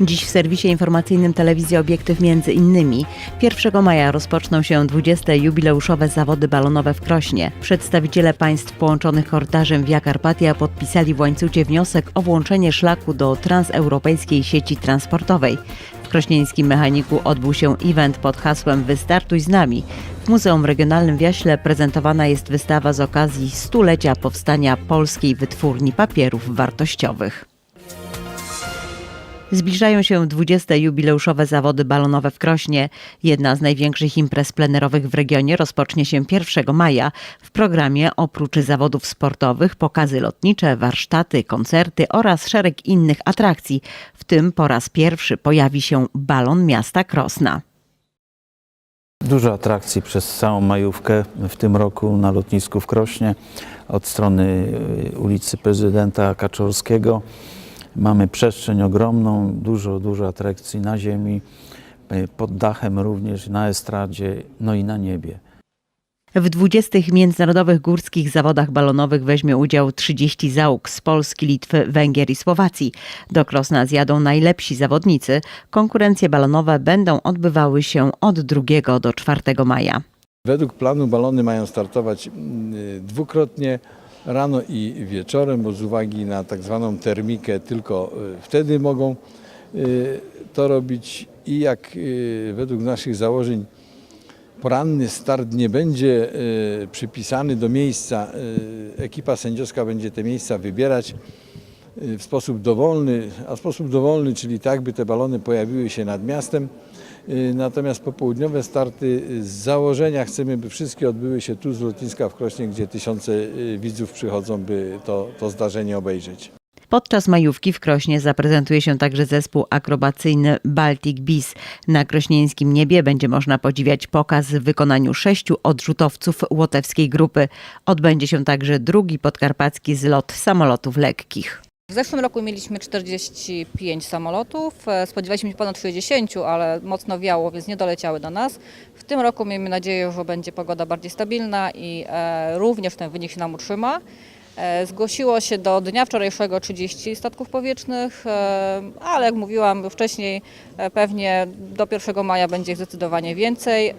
Dziś w serwisie informacyjnym telewizji Obiektyw między innymi 1 maja rozpoczną się 20. jubileuszowe zawody balonowe w Krośnie. Przedstawiciele państw połączonych korytarzem Via Carpatia podpisali w łańcucie wniosek o włączenie szlaku do transeuropejskiej sieci transportowej. W krośnieńskim mechaniku odbył się event pod hasłem Wystartuj z nami. W Muzeum Regionalnym w Jaśle prezentowana jest wystawa z okazji stulecia powstania polskiej wytwórni papierów wartościowych. Zbliżają się 20. jubileuszowe zawody balonowe w Krośnie. Jedna z największych imprez plenerowych w regionie rozpocznie się 1 maja. W programie oprócz zawodów sportowych pokazy lotnicze, warsztaty, koncerty oraz szereg innych atrakcji. W tym po raz pierwszy pojawi się balon miasta Krosna. Dużo atrakcji przez całą majówkę w tym roku na lotnisku w Krośnie od strony y, ulicy Prezydenta Kaczorskiego. Mamy przestrzeń ogromną, dużo, dużo atrakcji na ziemi, y, pod dachem również, na estradzie, no i na niebie. W 20. międzynarodowych górskich zawodach balonowych weźmie udział 30 załóg z Polski, Litwy, Węgier i Słowacji. Do Krosna zjadą najlepsi zawodnicy. Konkurencje balonowe będą odbywały się od 2 do 4 maja. Według planu balony mają startować mm, dwukrotnie rano i wieczorem, bo z uwagi na tak zwaną termikę tylko y, wtedy mogą y, to robić i jak y, według naszych założeń poranny start nie będzie przypisany do miejsca, ekipa sędziowska będzie te miejsca wybierać w sposób dowolny, a sposób dowolny, czyli tak, by te balony pojawiły się nad miastem. Y, Natomiast popołudniowe starty y, z założenia chcemy, by wszystkie odbyły się tu z lotniska w Krośnie, gdzie tysiące y, widzów przychodzą, by to, to zdarzenie obejrzeć. Podczas majówki w Krośnie zaprezentuje się także zespół akrobacyjny Baltic Bees. Na krośnieńskim niebie będzie można podziwiać pokaz w wykonaniu sześciu odrzutowców łotewskiej grupy. Odbędzie się także drugi podkarpacki zlot samolotów lekkich. W zeszłym roku mieliśmy 45 samolotów, e, spodziewaliśmy się ponad 60, ale mocno wiało, więc nie doleciały do nas. W tym roku miejmy nadzieję, że będzie pogoda bardziej stabilna i e, również ten wynik się nam utrzyma. E, Zgłosiło się do dnia wczorajszego 30 statków powietrznych, ale jak mówiłam wcześniej, pewnie do 1 maja będzie ich zdecydowanie więcej.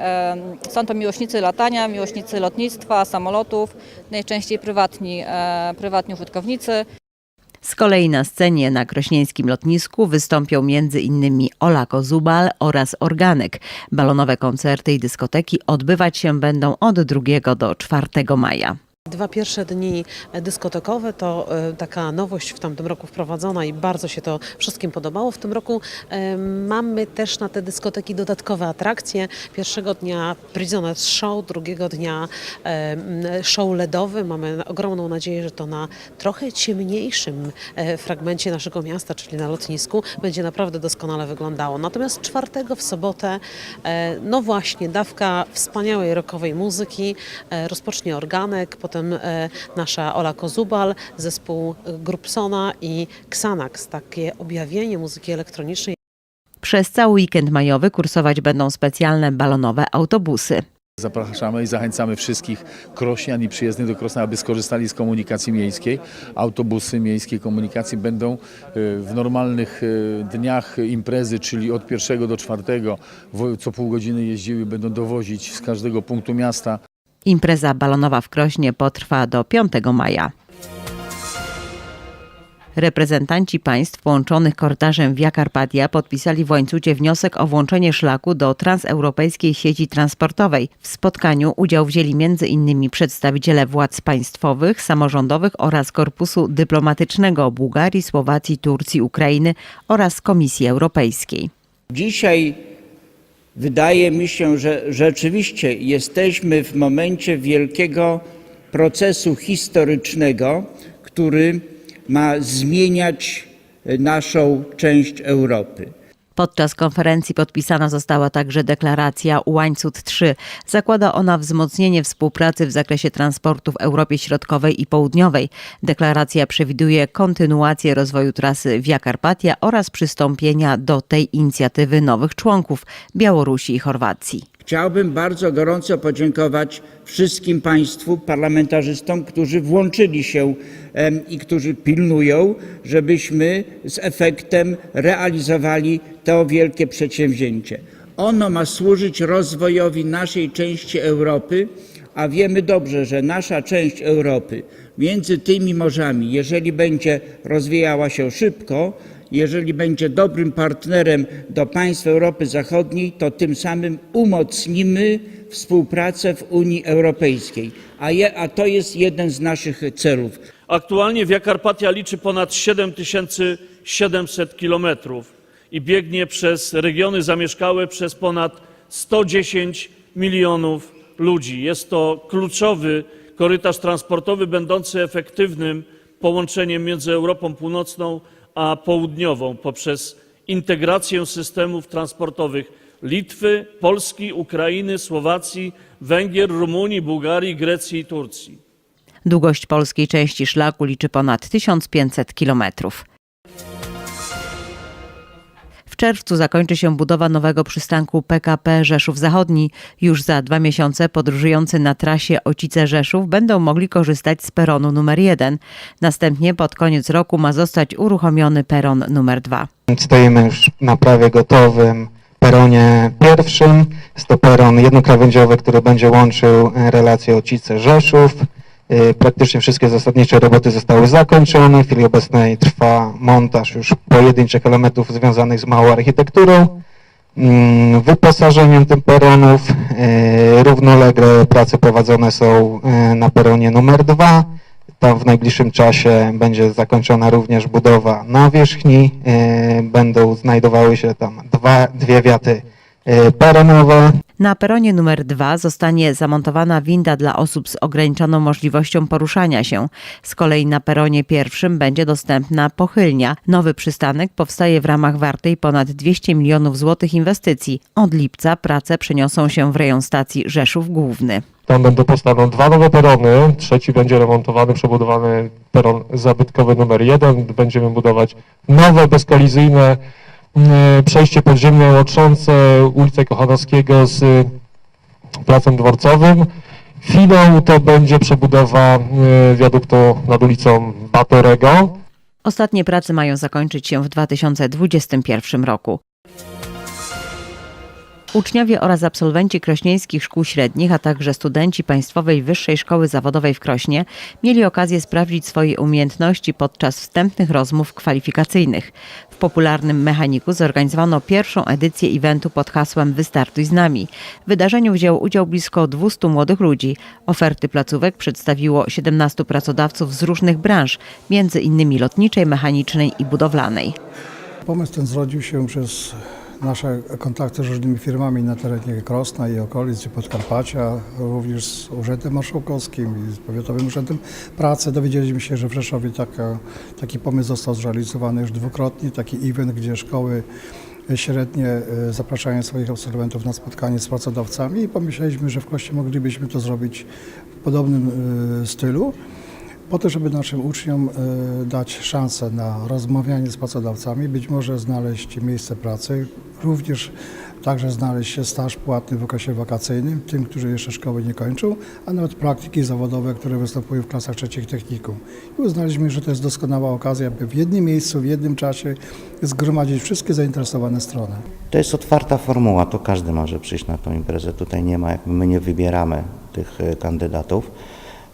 Są to miłośnicy latania, miłośnicy lotnictwa, samolotów, najczęściej prywatni, prywatni użytkownicy. Z kolei na scenie na krośnieńskim lotnisku wystąpią m.in. Ola Kozubal oraz Organek. Balonowe koncerty i dyskoteki odbywać się będą od 2 do 4 maja. Dwa pierwsze dni dyskotekowe to e, taka nowość w tamtym roku wprowadzona i bardzo się to wszystkim podobało. W tym roku e, mamy też na te dyskoteki dodatkowe atrakcje. Pierwszego dnia Prisoner Show, drugiego dnia e, show LEDowy. Mamy ogromną nadzieję, że to na trochę ciemniejszym fragmencie naszego miasta, czyli na lotnisku, będzie naprawdę doskonale wyglądało. Natomiast czwartego w sobotę, no właśnie, dawka wspaniałej rockowej muzyki, rozpocznie organek, potem e, nasza Ola Kozubal, zespół e, Grupsona i Xanax, takie objawienie muzyki elektronicznej. Przez cały weekend majowy kursować będą specjalne balonowe autobusy. Zapraszamy i zachęcamy wszystkich krośnian i przyjezdnych do Krosna, aby skorzystali z komunikacji miejskiej. Autobusy miejskiej komunikacji będą y, w normalnych y, dniach imprezy, czyli od pierwszego do czwartego, co pół godziny jeździły, będą dowozić z każdego punktu miasta Impreza balonowa w Krośnie potrwa do 5 maja. Reprezentanci państw połączonych korytarzem Via Carpatia podpisali w łańcucie wniosek o włączenie szlaku do transeuropejskiej sieci transportowej. W spotkaniu udział wzięli m.in. przedstawiciele władz państwowych, samorządowych oraz Korpusu Dyplomatycznego Bułgarii, Słowacji, Turcji, Ukrainy oraz Komisji Europejskiej. Dzisiaj wydaje mi się, że rzeczywiście jesteśmy w momencie wielkiego procesu historycznego, który ma zmieniać naszą część Europy. Podczas konferencji podpisana została także deklaracja Łańcut 3. Zakłada ona wzmocnienie współpracy w zakresie transportu w Europie Środkowej i Południowej. Deklaracja przewiduje kontynuację rozwoju trasy Via Carpatia oraz przystąpienia do tej inicjatywy nowych członków Białorusi i Chorwacji. Chciałbym bardzo gorąco podziękować wszystkim Państwu parlamentarzystom, którzy włączyli się i którzy pilnują, żebyśmy z efektem realizowali to wielkie przedsięwzięcie. Ono ma służyć rozwojowi naszej części Europy, a wiemy dobrze, że nasza część Europy między tymi morzami, jeżeli będzie rozwijała się szybko, jeżeli będzie dobrym partnerem do państw Europy Zachodniej, to tym samym umocnimy współpracę w Unii Europejskiej. A, je, a to jest jeden z naszych celów. Aktualnie Via Carpatia liczy ponad 7700 kilometrów i biegnie przez regiony zamieszkałe przez ponad 110 milionów ludzi. Jest to kluczowy korytarz transportowy będący efektywnym połączeniem między Europą Północną a Południową poprzez integrację systemów transportowych Litwy, Polski, Ukrainy, Słowacji, Węgier, Rumunii, Bułgarii, Grecji i Turcji. Długość polskiej części szlaku liczy ponad 1500 kilometrów. Czerwcu zakończy się budowa nowego przystanku PKP Rzeszów Zachodni. Już za dwa miesiące podróżujący na trasie Ocice-Rzeszów będą mogli korzystać z peronu numer 1. Następnie pod koniec roku ma zostać uruchomiony peron numer 2. Stoimy już na prawie gotowym peronie pierwszym. Jest to peron jednokrawędziowy, który będzie łączył e, relację Ocice-Rzeszów. E, Praktycznie wszystkie zasadnicze roboty zostały zakończone. W chwili obecnej trwa montaż już pojedynczych elementów związanych z małą architekturą, mm, wyposażeniem tym peronów. E, Równolegle prace prowadzone są e, na peronie numer dwa. Tam w najbliższym czasie będzie zakończona również budowa nawierzchni. Będą znajdowały się tam dwa, dwie wiaty e. Na peronie numer 2 zostanie zamontowana winda dla osób z ograniczoną możliwością poruszania się. Z kolei na peronie pierwszym będzie dostępna pochylnia. Nowy przystanek powstaje w ramach wartej ponad 200 milionów złotych inwestycji. Od lipca prace przeniosą się w rejon stacji Rzeszów Główny. Tam będą postawione dwa nowe perony. Trzeci będzie remontowany, przebudowany peron zabytkowy numer jeden. Będziemy budować nowe, bezkolizyjne przejście podziemne łączące ulicę Kochanowskiego z y, Placem Dworcowym. Finą to będzie przebudowa y, wiaduktu nad ulicą Batorego. Ostatnie prace mają zakończyć się w 2021 roku. Uczniowie oraz absolwenci krośnieńskich szkół średnich, a także studenci Państwowej Wyższej Szkoły Zawodowej w Krośnie mieli okazję sprawdzić swoje umiejętności podczas wstępnych rozmów kwalifikacyjnych. W popularnym mechaniku zorganizowano pierwszą edycję eventu pod hasłem Wystartuj z nami. W wydarzeniu wzięło udział blisko 200 młodych ludzi. Oferty placówek przedstawiło 17 pracodawców z różnych branż, między innymi lotniczej, mechanicznej i budowlanej. Pomysł ten zrodził się przez nasze kontakty z różnymi firmami na terenie Krosna i okolic, i Podkarpacia, również z Urzędem Marszałkowskim i z Powiatowym Urzędem Pracy. Dowiedzieliśmy się, że w Rzeszowie taka, taki pomysł został zrealizowany już dwukrotnie, taki event, gdzie szkoły średnie e, zapraszają swoich absolwentów na spotkanie z pracodawcami i pomyśleliśmy, że w Krośnie moglibyśmy to zrobić w podobnym e, stylu po to, żeby naszym uczniom e, dać szansę na rozmawianie z pracodawcami, być może znaleźć miejsce pracy, również także znaleźć się staż płatny w okresie wakacyjnym, tym, którzy jeszcze szkoły nie kończą, a nawet praktyki zawodowe, które występują w klasach trzecich technikum. I uznaliśmy, że to jest doskonała okazja, by w jednym miejscu, w jednym czasie zgromadzić wszystkie zainteresowane strony. To jest otwarta formuła, to każdy może przyjść na tą imprezę. Tutaj nie ma, my nie wybieramy tych e, kandydatów.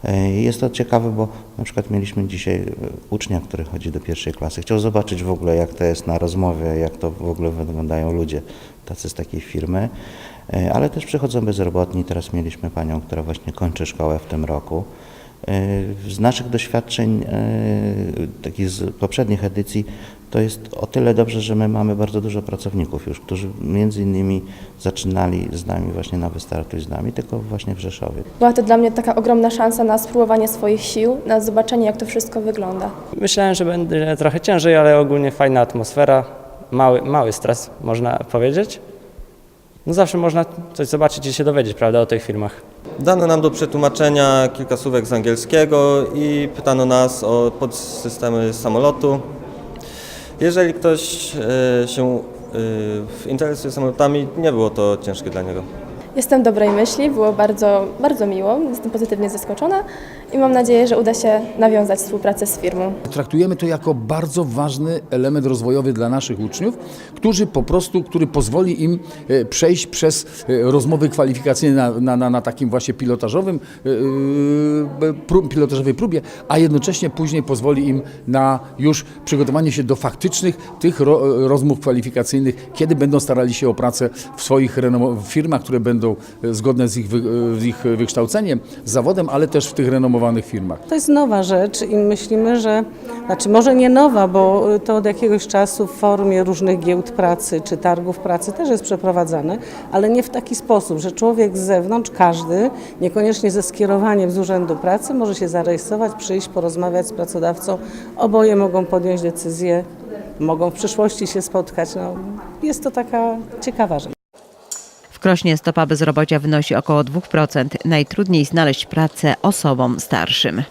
E, Jest to ciekawe, bo na przykład mieliśmy dzisiaj e, ucznia, który chodzi do pierwszej klasy. Chciał zobaczyć w ogóle, jak to jest na rozmowie, jak to w ogóle wyglądają ludzie tacy z takiej firmy. E, Ale też przychodzą bezrobotni. Teraz mieliśmy panią, która właśnie kończy szkołę w tym roku. E, Z naszych doświadczeń, e, takich z poprzednich edycji, to jest o tyle dobrze, że my mamy bardzo dużo pracowników już, którzy między innymi zaczynali z nami właśnie na Wystartuj z nami, tylko właśnie w Rzeszowie. Była to dla mnie taka ogromna szansa na spróbowanie swoich sił, na zobaczenie, jak to wszystko wygląda. Myślałem, że będzie trochę ciężej, ale ogólnie fajna atmosfera, mały, mały stres, można powiedzieć. No zawsze można coś zobaczyć i się dowiedzieć, prawda, o tych filmach. Dano nam do przetłumaczenia kilka słówek z angielskiego i pytano nas o podsystemy samolotu. Jeżeli ktoś e, się e, interesuje samolotami, nie było to ciężkie dla niego. Jestem dobrej myśli, było bardzo, bardzo miło, jestem pozytywnie zaskoczona i mam nadzieję, że uda się nawiązać współpracę z firmą. Traktujemy to jako bardzo ważny element rozwojowy dla naszych uczniów, którzy po prostu, który pozwoli im e, przejść przez e, rozmowy kwalifikacyjne na, na, na, takim właśnie pilotażowym, e, pilotażowej próbie, a jednocześnie później pozwoli im na już przygotowanie się do faktycznych tych ro, rozmów kwalifikacyjnych, kiedy będą starali się o pracę w swoich firmach, które będą zgodne z ich, z ich wykształceniem, zawodem, ale też w tych renomowanych firmach. To jest nowa rzecz i myślimy, że, znaczy może nie nowa, bo to od jakiegoś czasu w formie różnych giełd pracy czy targów pracy też jest przeprowadzane, ale nie w taki sposób, że człowiek z zewnątrz, każdy, niekoniecznie ze skierowaniem z Urzędu Pracy, może się zarejestrować, przyjść, porozmawiać z pracodawcą. Oboje mogą podjąć decyzję, mogą w przyszłości się spotkać. No, jest to taka ciekawa rzecz. W Krośnie stopa bezrobocia wynosi około 2%. Najtrudniej znaleźć pracę osobom starszym.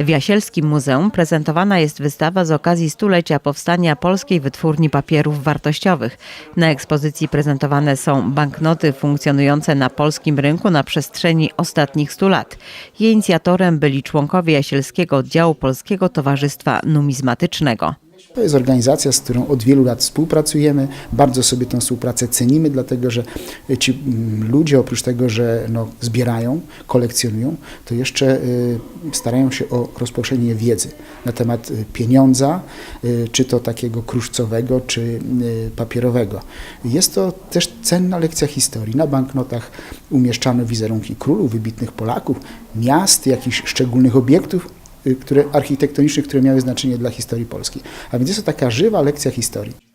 W Jasielskim Muzeum prezentowana jest wystawa z okazji stulecia powstania Polskiej Wytwórni Papierów Wartościowych. Na ekspozycji prezentowane są banknoty funkcjonujące na polskim rynku na przestrzeni ostatnich 100 lat. Jej inicjatorem byli członkowie Jasielskiego Oddziału Polskiego Towarzystwa Numizmatycznego. To jest organizacja, z którą od wielu lat współpracujemy. Bardzo sobie tę współpracę cenimy, dlatego że ci mm, ludzie oprócz tego, że no, zbierają, kolekcjonują, to jeszcze y, starają się o rozproszenie wiedzy na temat y, pieniądza, y, czy to takiego kruszcowego, czy papierowego. Jest to też cenna lekcja historii. Na banknotach umieszczano wizerunki królów, wybitnych Polaków, miast, jakichś szczególnych obiektów, które, architektonicznych, które miały znaczenie dla historii Polski. A więc jest to taka żywa lekcja historii.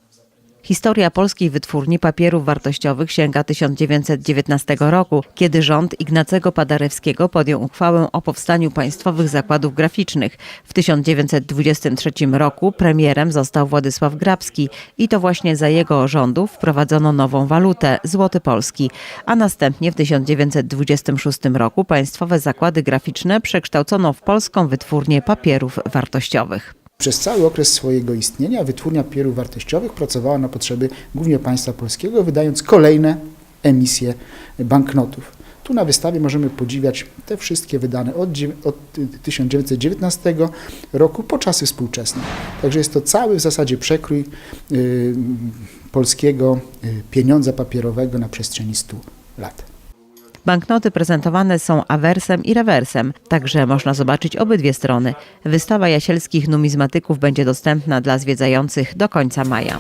Historia polskiej wytwórni papierów wartościowych sięga 1919 roku, kiedy rząd Ignacego Paderewskiego podjął uchwałę o powstaniu państwowych zakładów graficznych. W 1923 roku premierem został Władysław Grabski i to właśnie za jego rządów wprowadzono nową walutę złoty polski, a następnie w 1926 roku państwowe zakłady graficzne przekształcono w polską wytwórnię papierów wartościowych. Przez cały okres swojego istnienia wytwórnia papierów wartościowych pracowała na potrzeby głównie państwa polskiego, wydając kolejne emisje banknotów. Tu na wystawie możemy podziwiać te wszystkie wydane od, od 1919 roku po czasy współczesne. Także jest to cały w zasadzie przekrój y, polskiego y, pieniądza papierowego na przestrzeni 100 lat. Banknoty prezentowane są awersem i rewersem, także można zobaczyć obydwie strony. Wystawa jasielskich numizmatyków będzie dostępna dla zwiedzających do końca maja.